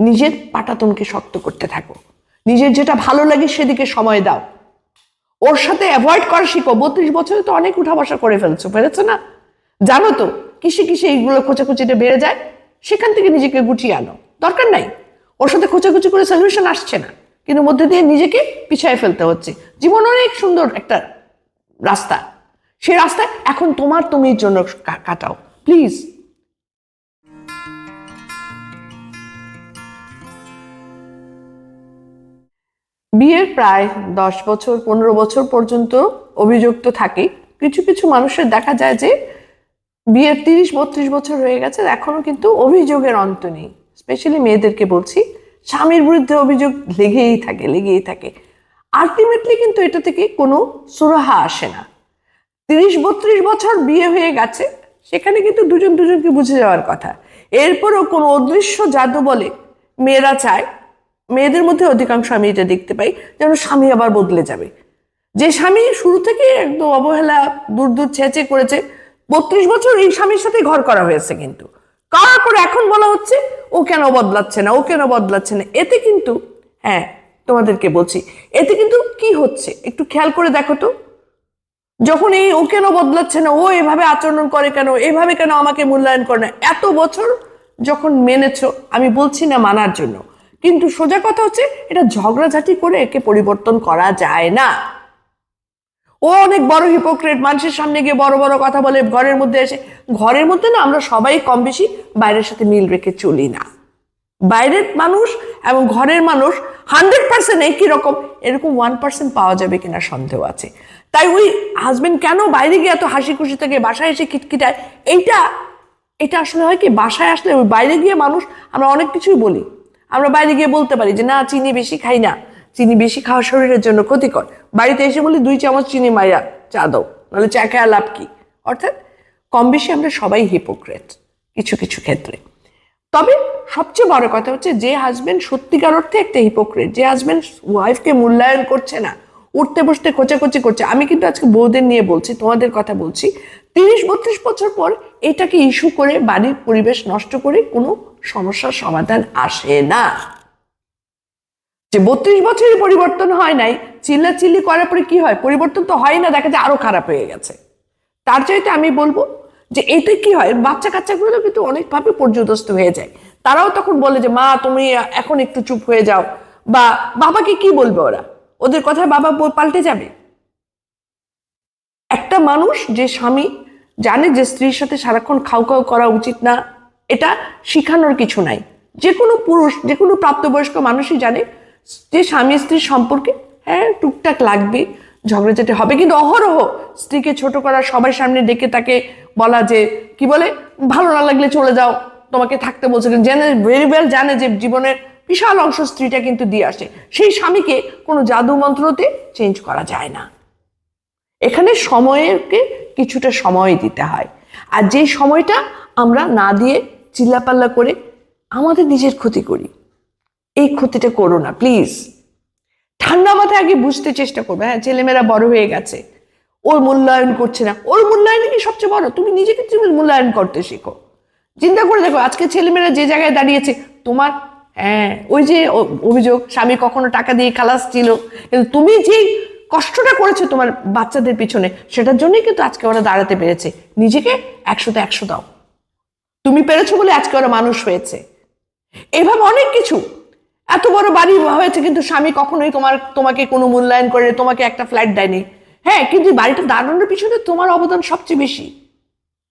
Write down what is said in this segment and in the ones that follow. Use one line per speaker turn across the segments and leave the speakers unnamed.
নিজের পাটাতনকে শক্ত করতে থাকো। নিজের যেটা ভালো লাগে সেদিকে সময় দাও। ওর সাথে অ্যাভয়েড করা শিখো। বত্রিশ বছরে তো অনেক উঠা বসা করে ফেলছো, পেরেছ না? জানো তো, কিসে কিসে এইগুলো খোঁচাখুচিটা বেড়ে যায়? সেখান থেকে নিজেকে গুটিয়ে আনো। দরকার নাই। ওর সাথে খোঁচাখুচি করে সলিউশন আসছে না। কিন্তু মধ্যে দিয়ে নিজেকে পিছায় ফেলতে হচ্ছে। জীবন অনেক সুন্দর একটা রাস্তা। সেই রাস্তা এখন তোমার, তুমির জন্য কাটাও। প্লিজ বিয়ের প্রায় দশ বছর, পনেরো বছর পর্যন্ত অভিযুক্ত থাকে। কিছু কিছু মানুষের দেখা যায় যে বিয়ের তিরিশ, বত্রিশ বছর হয়ে গেছে, এখনও কিন্তু অভিযোগের অন্ত নেই। স্পেশালি মেয়েদেরকে বলছি, স্বামীর বিরুদ্ধে অভিযোগ লেগেই থাকে লেগেই থাকে। আলটিমেটলি কিন্তু এটা থেকে কোনো সুরাহা আসে না। তিরিশ, বত্রিশ বছর বিয়ে হয়ে গেছে, সেখানে কিন্তু দুজন, দুজনকে বুঝে যাওয়ার কথা। এরপরও কোনো অদৃশ্য জাদু বলে মেয়েরা চায় মেয়েদের মধ্যে অধিকাংশ আমি এটা দেখতে পাই, যেন স্বামী আবার বদলে যাবে। যে স্বামী শুরু থেকে একদম অবহেলা, দূর দূর ছেঁচে করেছে, বত্রিশ বছর এই স্বামীর সাথে ঘর করা হয়েছে কিন্তু। কার করে এখন বলা হচ্ছে, ও কেন বদলাচ্ছে না, ও কেন বদলাচ্ছে না, এতে কিন্তু হ্যাঁ তোমাদেরকে বলছি, এতে কিন্তু কি হচ্ছে? একটু খেয়াল করে দেখো তো। যখন এই ও কেন বদলাচ্ছে না, ও এভাবে আচরণ করে কেন, এভাবে কেন আমাকে মূল্যায়ন করে না, এত বছর যখন মেনেছো, আমি বলছি না মানার জন্য কিন্তু সোজা কথা হচ্ছে, এটা ঝগড়াঝাটি করে একে পরিবর্তন করা যায় না। ও অনেক বড় হিপোক্রেট মানুষের সামনে গিয়ে বড় বড় কথা বলে, ঘরের মধ্যে এসে, ঘরের মধ্যে না আমরা সবাই কম বেশি বাইরের সাথে মিল রেখে চলি না। বাইরের মানুষ এবং ঘরের মানুষ হান্ড্রেড পার্সেন্ট একই রকম, এরকম ওয়ান পার্সেন্ট পাওয়া যাবে কিনা সন্দেহ আছে। তাই ওই হাজবেন্ড কেন বাইরে গিয়ে এত হাসি খুশি থেকে বাসায় এসে খিটখিটায়, এইটা, এটা আসলে হয় কি, বাসায় আসলে ওই বাইরে গিয়ে মানুষ, আমরা অনেক কিছুই বলি। আমরা বাইরে গিয়ে বলতে পারি যে, না, চিনি বেশি খাই না। চিনি বেশি খাওয়া শরীরের জন্য ক্ষতিকর। বাড়িতে এসে বলি, দুই চামচ চিনি মাইয়া চা দাও, নাহলে চা খেয়া লাভ কি? অর্থাৎ কম বেশি আমরা সবাই হিপোক্রেট কিছু কিছু ক্ষেত্রে। তবে সবচেয়ে বড় কথা হচ্ছে, যে হাজবেন্ড সত্যিকার অর্থে একটা হিপোক্রেট যে হাজবেন্ড ওয়াইফকে মূল্যায়ন করছে না, উঠতে বসতে কোচাকোচি করছে। আমি কিন্তু আজকে বউদের নিয়ে বলছি, তোমাদের কথা বলছি, তিরিশ, বত্রিশ বছর পর এটাকে ইস্যু করে বাড়ির পরিবেশ নষ্ট করে কোনো সমস্যার সমাধান আসে না। যে বত্রিশ বছরের পরিবর্তন হয় নাই, চিল্লাচিল্লি করার পরে কি হয়? পরিবর্তন তো হয় না, দেখা যায় আরও খারাপ হয়ে গেছে। তার চাইতে আমি বলব যে এতে কি হয়? বাচ্চা কাচ্চাগুলো কিন্তু অনেকভাবে পর্যদস্ত হয়ে যায়। তারাও তখন বলে যে, মা, তুমি এখন একটু চুপ হয়ে যাও। বা বাবাকে কি বলবে ওরা? ওদের কথায় বাবা পাল্টে যাবে? একটা মানুষ যে স্বামী জানে যে স্ত্রীর সাথে সারাক্ষণ খাও খাও করা উচিত না এটা শিখানোর কিছু নাই। যে কোনো পুরুষ যে কোনো প্রাপ্তবয়স্ক মানুষই জানে যে স্বামী স্ত্রীর সম্পর্কে হ্যাঁ টুকটাক লাগবে ঝগড়াঝাটি হবে, কিন্তু অহরহ স্ত্রীকে ছোট করা, সবাই সামনে ডেকে তাকে বলা যে, কি বলে, ভালো না লাগলে চলে যাও, তোমাকে থাকতে বলছে জেনে ভেরি ওয়েল জানে যে জীবনের বিশাল অংশ স্ত্রীটা কিন্তু দিয়ে আসে। সেই স্বামীকে কোনো জাদু মন্ত্রতে চেঞ্জ করা যায় না। এখানে সময়েরকে কিছুটা সময় দিতে হয়। আর যে সময়টা আমরা না দিয়ে চিল্লাপাল্লা করে আমাদের নিজের ক্ষতি করি। এই ক্ষতিটা করো না প্লিজ ঠান্ডা মাথায় আগে বুঝতে চেষ্টা করবে হ্যাঁ ছেলেমেয়েরা বড় হয়ে গেছে, ওর মূল্যায়ন করছে না। ওর মূল্যায়ন কি সবচেয়ে বড়? তুমি নিজেকে তুমি মূল্যায়ন করতে শেখো। চিন্তা করে দেখো, আজকে ছেলেমেয়েরা যে জায়গায় দাঁড়িয়েছে, তোমার হ্যাঁ ওই যে অভিযোগ, স্বামী কখনো টাকা দিয়ে খালাস ছিল কিন্তু তুমি যেই কষ্টটা করেছ তোমার বাচ্চাদের পিছনে, সেটার জন্যই কিন্তু আজকে ওরা দাঁড়াতে পেরেছে। নিজেকে একশোতে একশো দাও। তুমি পেরেছ বলে আজকে ওরা মানুষ হয়েছে। এভাবে অনেক কিছু। এত বড় বাড়ি হয়েছে কিন্তু স্বামী কখনোই তোমার, তোমাকে কোনো মূল্যায়ন করে তোমাকে একটা ফ্ল্যাট দেয়নি। হ্যাঁ কিন্তু বাড়িটা দাঁড়ানোর পিছনে তোমার অবদান সবচেয়ে বেশি।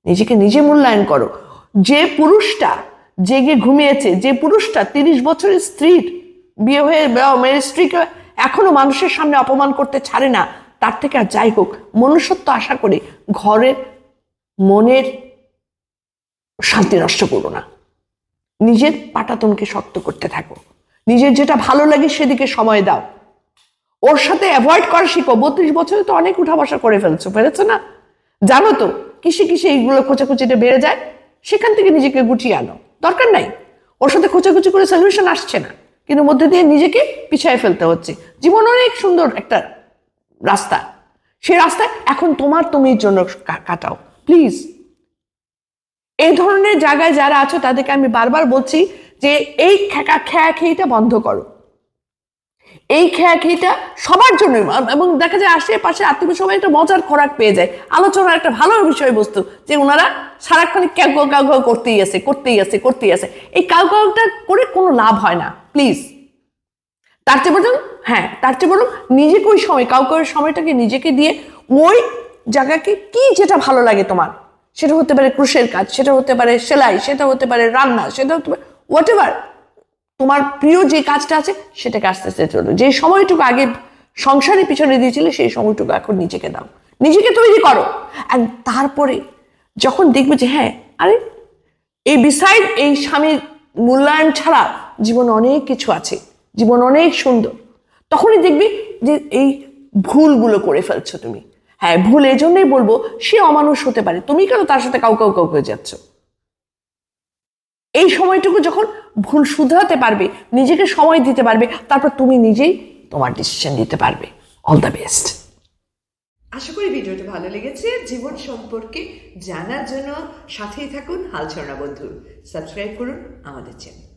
নিজেকে নিজে মূল্যায়ন করো। যে পুরুষটা জেগে ঘুমিয়েছে, যে পুরুষটা তিরিশ বছরের স্ত্রীর বিয়ে হয়ে মেয়ের স্ত্রীকে এখনও মানুষের সামনে অপমান করতে ছাড়ে না, তার থেকে আর যাই হোক, মনুষ্যত্ব আশা করে ঘরের মনের শান্তি নষ্ট করো না। নিজের পাটাতনকে শক্ত করতে থাকো। নিজের যেটা ভালো লাগে সেদিকে সময় দাও। ওর সাথে অ্যাভয়েড করা শিখো। বত্রিশ বছরে তো অনেক উঠা বসা করে ফেলছো, ফেলেছো না? জানো তো, কিসে কিসে এইগুলো খোঁচাখুচিটা বেড়ে যায়? সেখান থেকে নিজেকে গুটিয়ে আনো। দরকার নাই। ওর সাথে খোঁচাখুচি করে সলিউশন আসছে না। কিন্তু মধ্যে দিয়ে নিজেকে পিছায় ফেলতে হচ্ছে। জীবন অনেক সুন্দর একটা রাস্তা। সেই রাস্তায় এখন তোমার, তুমির জন্য কাটাও। প্লিজ এই ধরনের জায়গায় যারা আছো, তাদেরকে আমি বারবার বলছি যে এই খেকা খেয়া খেয়েটা বন্ধ করো। এই খেয়া খেয়েটা সবার জন্যই আম- এবং দেখা যায় আশেপাশে আত্মীয় সবাই একটা মজার খোরাক পেয়ে যায়। আলোচনার একটা ভালো বিষয়বস্তু যে ওনারা সারাক্ষণ ক্যাউ কাউ কাউ করতেই আছে করতেই আছে করতেই আছে। এই কাউ কাউটা করে কোনো লাভ হয় না, প্লিজ। তার চেয়ে বলুন হ্যাঁ তার চেয়ে বলুন নিজেকে ওই সময় কাউ কাউ সময়টাকে নিজেকে দিয়ে ওই জায়গাকে কি যেটা ভালো লাগে তোমার? সেটা হতে পারে ক্রুশের কাজ, সেটা হতে পারে সেলাই, সেটা হতে পারে রান্না, সেটা হতে পারে হোয়াট এভার তোমার প্রিয় যে কাজটা আছে, সেটাকে আস্তে আস্তে চলো। যে সময়টুকু আগে সংসারের পিছনে দিয়েছিলে, সেই সময়টুকু এখন নিজেকে দাও। নিজেকে তৈরি করো। আর তারপরে যখন দেখবে যে হ্যাঁ আরে, এই বিসাইড এই স্বামীর মূল্যায়ন ছাড়া জীবন অনেক কিছু আছে, জীবন অনেক সুন্দর। তখনই দেখবি যে এই ভুলগুলো করে ফেলছো তুমি। হ্যাঁ ভুল এই জন্যই বলব, সে অমানুষ হতে পারে। তুমি কেন তার সাথে কাউ কাউ কাউ হয়ে যাচ্ছ? এই সময়টুকু যখন ভুল শুধরাতে পারবে, নিজেকে সময় দিতে পারবে, তারপর তুমি নিজেই তোমার ডিসিশন দিতে পারবে। অল দ্য বেস্ট
আশা করি ভিডিওটা ভালো লেগেছে। জীবন সম্পর্কে জানার জন্য সাথেই থাকুন হালছড়া বন্ধু। সাবস্ক্রাইব করুন আমাদের চ্যানেল